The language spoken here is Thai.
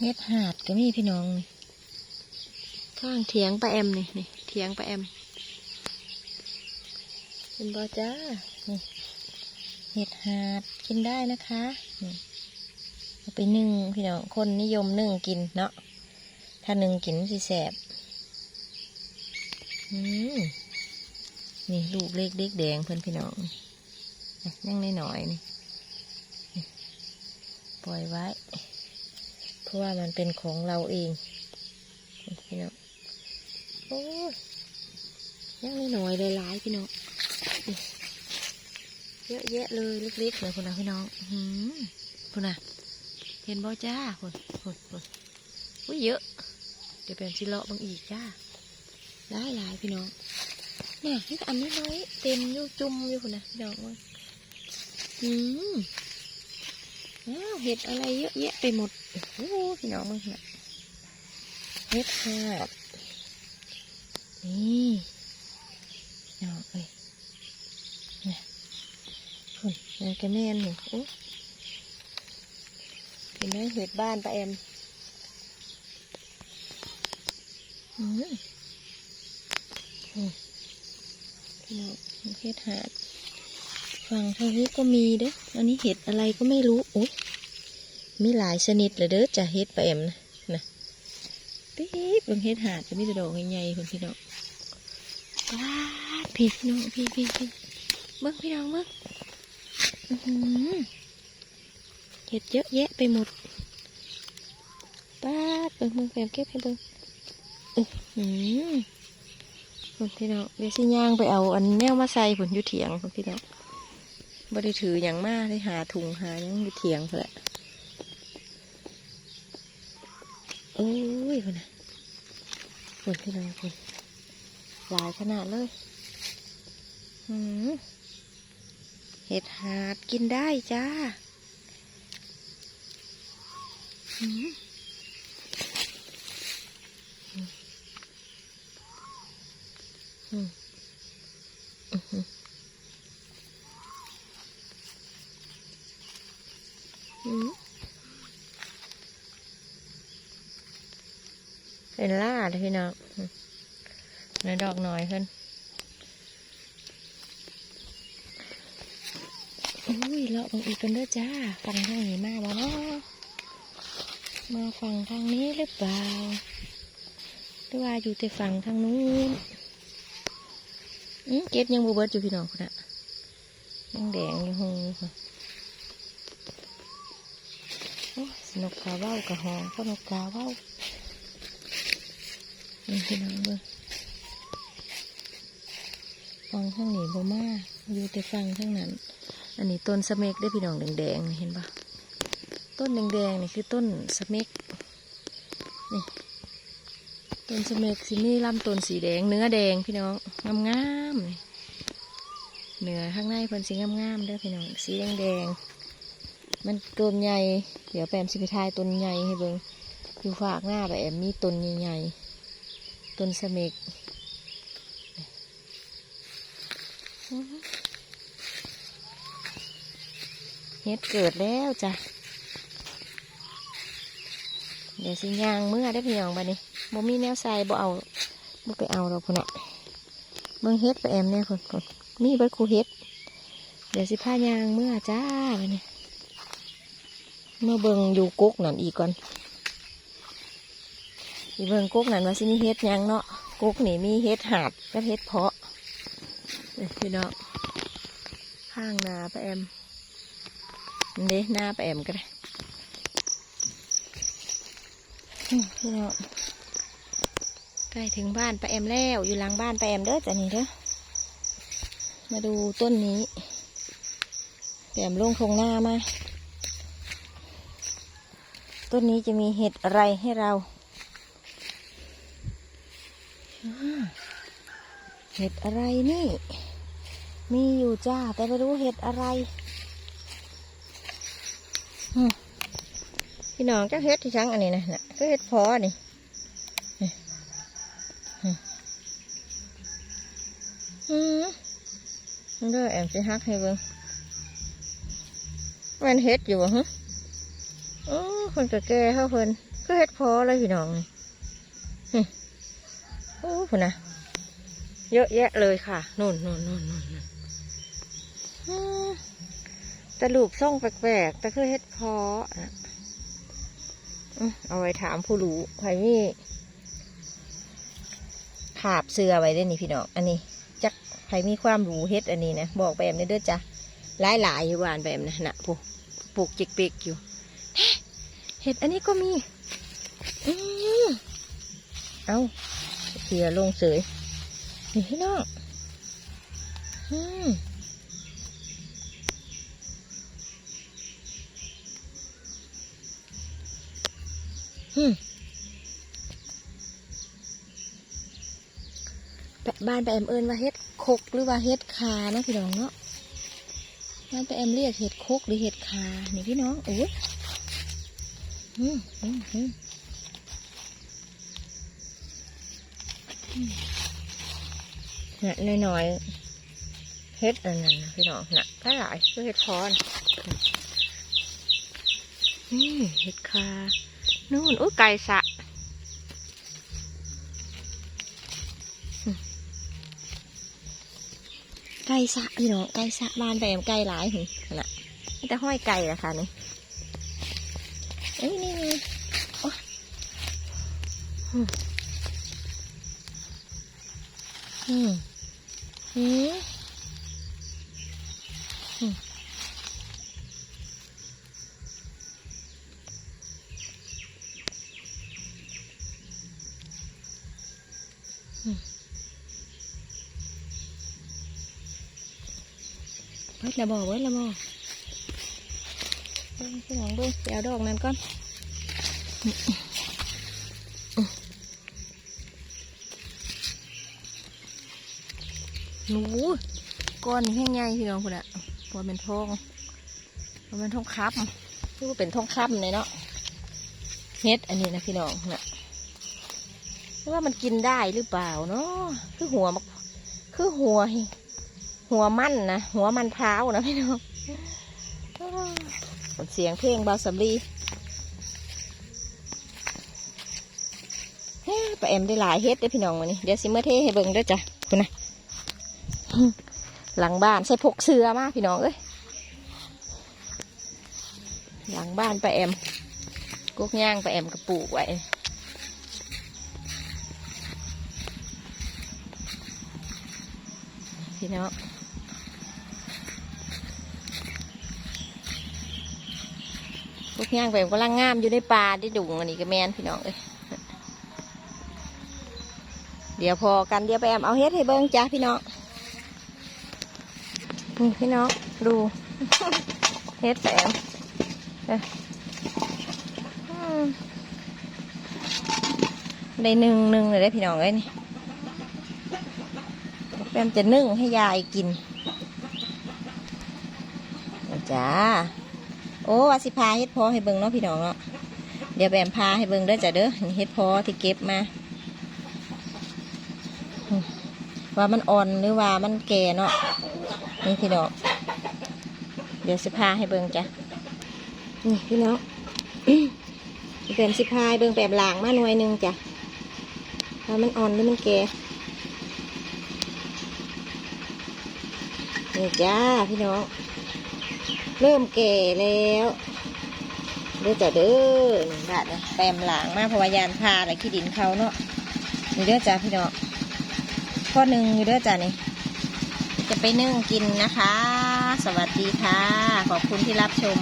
เฮ็ดหาดก็มีพี่น้องนี่ข้างเถียงปลาแอมนี่นี่เถียงปลาแอมเป็นบอจ้านี่เห็ดหาดกินได้นะคะนี่เอาไปนึ่งพี่น้องคนนิยมนึ่งกินเนาะถ้านึ่งกินสิแสบอืมนี่ลูกเล็กเด็กแดงเพื่อนพี่น้องนี่นั่งในหน่อยๆนี่นี่ปล่อยไว้เพ ราะว่ามันเป็นของเราเองนี่พี่น้องโอ้ยยังไม่หน่อยเลยหลายพี่น้องเยอะแยะเลยเล็กๆเลยคุณนะพี่น้องหืมคุณนะเห็นบ่จ้าคุณคุณคุณอุ้ยเยอะ เดี๋ยวเป็นชิเลาะบางอีกจ้าหลายหลายๆพี่น้องเนี่ยนี่อันนี้น้อยเต็มอยู่จุ่มอยู่คุณนะพี่น้องเว้ยอืม เห็ดอะไรเยอะแยะไปหมดโอ้โหพี่น้องมึงนะเฮ็ดหาดนี่น้องเอ้ยเนี่ยคุณนี่กแม่นหนึ่งโอ้เห็นไหมเห็ดบ้านป้าแอมอืมอืมพี่น้องเฮ็ดหาด ฝั่งทางนี้ก็มีเด้อ อันนี้เห็ดอะไรก็ไม่รู้โอ้ยมีหลายชนิดเลยเด้อจะเฮ็ดปลาแอมนะนะปี๊บเบิ่งเฮ็ดหาดจะมีแต่ดอกใหญ่ๆคนพี่น้องปลาดพี่น้องพี่พี่พี่เบิ่งพี่น้องเบิ่งเห็ดเยอะแยะไปหมดปาดเบิ่งเบิ่งแปมเก็บให้เบิ่งอื้อหือคนพี่น้องเดี๋ยวสิย่างไปเอาอันแนวมาใส่ผลอยู่เถียงคนพี่น้อง บ่ได้ถืออย่างมากได้หาถุงหาหยังอยู่เถียงเท่าแหละโอ้ยคุณนะคุณพี่น้องคุณหลายขนาดเลยเห็ดหาดกินได้จ้าหืมอืมอืมอื้อหืออืม เป็นล่าเลยพี่น้องในดอกน่อยขึ้นอุ้ยเลาะบางอีกกันเด้อจ้า ฟังทางนี้มาบ่เนาะมาฟังทางนี้หรือเปล่า หรือว่าอยู่แต่ฝั่งทางนู้นอืมเก็ดยังบูเบิดอยู่พี่น้องคนน่ะยังแดงอยู่หงอยู่ค่ะโอ้สนุกกาเว้ากะหองก็นกกาเว้า นี่พี่น้องเบิ่งฟังข้างนี้บ่มาอยู่แต่ฟังข้างนั้น อันนี้ต้นสเม็กได้พี่น้องแดงๆเห็นปะต้นแดงๆนี่คือต้นสเม็กนี่ต้นสเม็กสิมีลำต้นสีแดง เนื้อแดงพี่น้องงามๆนี่เนื้อข้างในเพิ่นสีงามๆเด้อพี่น้องสีแดงๆมันต้นใหญ่ เดี๋ยวแปมสิไปทายต้นใหญ่ให้เบิ่งอยู่ฝากหน้าแอมมีต้นใหญ่ๆ ต้นสเม็กเฮ็ดเกิดแล้วจ้ะ เดี๋ยวสิยางเมื่อได้พี่น้องบัดนี้บ่มีแนวใส่บ่เอาบ่ไปเอาเราพุ่นน่ะเบิ่งเฮ็ดไปแอมเนี่ยคนคนมีเบิดคูเฮ็ด เดี๋ยวสิพายางเมื่อจ้าบัดนี้เมื่อเบิ่งอยู่กุ๊กนั่นอีกก่อน อีเบิ่งกุ๊กนั่นว่าสิมีเฮ็ดยังเนาะกุ๊กนี่มีเฮ็ดหาดกับเฮ็ดเพาะเอ้ยพี่น้องข้างนาปะแอมเด้หน้าปะแอมก็ได้พี่น้องใกล้ถึงบ้านปะแอมแล้วอยู่หลังบ้านปะแอมเด้อจ้ะนี่เด้อมาดูต้นนี้แอมลงทงหน้ามา ต้นนี้จะมีเห็ดอะไรให้เรา ห็ดอะไรนี่ มีอยู่จ้า แต่ไม่รู้เห็ดอะไรพี่น้องจะเห็ดที่ช้างอันนี้นะนะก็เห็ดพอนี่อืมอืมมันเด้อแอมจะฮักให้เบิ่งมันเห็ดอยู่บ่ฮะโอ้คนกะแก่เขาเพิ่นก็เฮ็ดพอเลยพี่น้องนี่นี่โอ้คุณนะ เยอะแยะเลยค่ะนู่นนู่นนู่นนู่นแต่ลูกส่งแปลกๆแต่คือเฮ็ดพอนะเอาไว้ถามผู้รู้ใครมีขาบเสือไว้ได้นี่พี่น้องอันนี้จักใครมีความรู้เฮ็ดอันนี้นะบอกไปแอมเด้อจ้ะหลายหลายอยู่บ้านไปแอมนะนะผู้ปลูกจิกเปกอยู่เห็ดอันนี้ก็มีอเอาเสียลงเสย นี่พี่น้องอืมอืมแปะบ้านไปแอมเอิญว่าเฮ็ดคกหรือว่าเฮ็ดคานะพี่น้องเนาะบ้านไปแอมเรียกเห็ดคกหรือเห็ดคานี่พี่น้องโอ้ยอืมอืมอืม น่ะน้อยๆเฮ็ดอันนั้นนะพี่น้องน่ะก็หลายก็เฮ็ดคอนี่เฮ็ดคานู่นอุ้ยไก่สะไก่สะพี่น้องไก่สะบ้านแปมไก่หลายหึน่ะนี่แต่ห้อยไก่ละค่ะนี่เอ้ยนี่นี่อ๋อืม อืมอืมอืมอืมเบิดละบ่เบิ หนูก้อนแห้งใหญ่พี่น้องคุณอะว่าเป็นทองว่าเป็นทองคับคือว่าเป็นทองคับเลยเนาะเฮ็ดอันนี้นะพี่น้องนะไม่ว่ามันกินได้หรือเปล่าเนาะคือหัวมักคือหัว หัวมันนะหัวมันพร้าวนะพี่น้องเสียงเพลงเบาสำลีเฮ้ปลาแอมได้หลายเฮ็ดได้พี่น้องวันนี้เดี๋ยวสิเมื่อเทให้เบิ่งด้วยจ้ะ หลังบ้านใส่พกเสือมาพี่น้องเอ้ยหลังบ้านไปแอมกกย่างไปแอมกระปูกไว้พี่น้องกกย่างไปแอมกำลังงามอยู่ในป่าที่ดุงอันนี้ก็แมนพี่น้องเอ้ยเดี๋ยวพอกันเดี๋ยวไปแอมเอาเฮ็ดให้เบิ้งจ้าพี่น้อง นี่พี่น้องดูเฮ็ดแสงเอ้ยอืมได้หนึ่งหนึ่งเลยได้พี่น้องเอ้ยนี่แปมจะนึ่งให้ยายกินจ้าโอ้วาสิพาเฮ็ดพอให้เบิ่งเนาะพี่น้องเนาะเดี๋ยวแบมพาให้เบิ่งเด้อจ้ะเด้อเฮ็ดพอที่เก็บมาว่ามันอ่อนหรือว่ามันแก่เนาะ นี่พี่น้องเดี๋ยวสิพาให้เบิ่งจ้ะนี่พี่น้องเป็นสิพายเบิ่งแบบหลางมาหน่วยหนึ่งจ้ะว่ามันอ่อนหรือมันแก่นี่จ้าพี่น้อง เริ่มแก่แล้วเด้อจ้ะเด้อนี่บาดเลยแปมหลางมากเพราะว่ายานพาอะไรขี้ดินเขาเนาะนี่เด้อจ้ะพี่น้องข้อหนึ่งอยู่เด้อจ้ะนี่ จะไปนึ่งกินนะคะ สวัสดีค่ะ ขอบคุณที่รับชม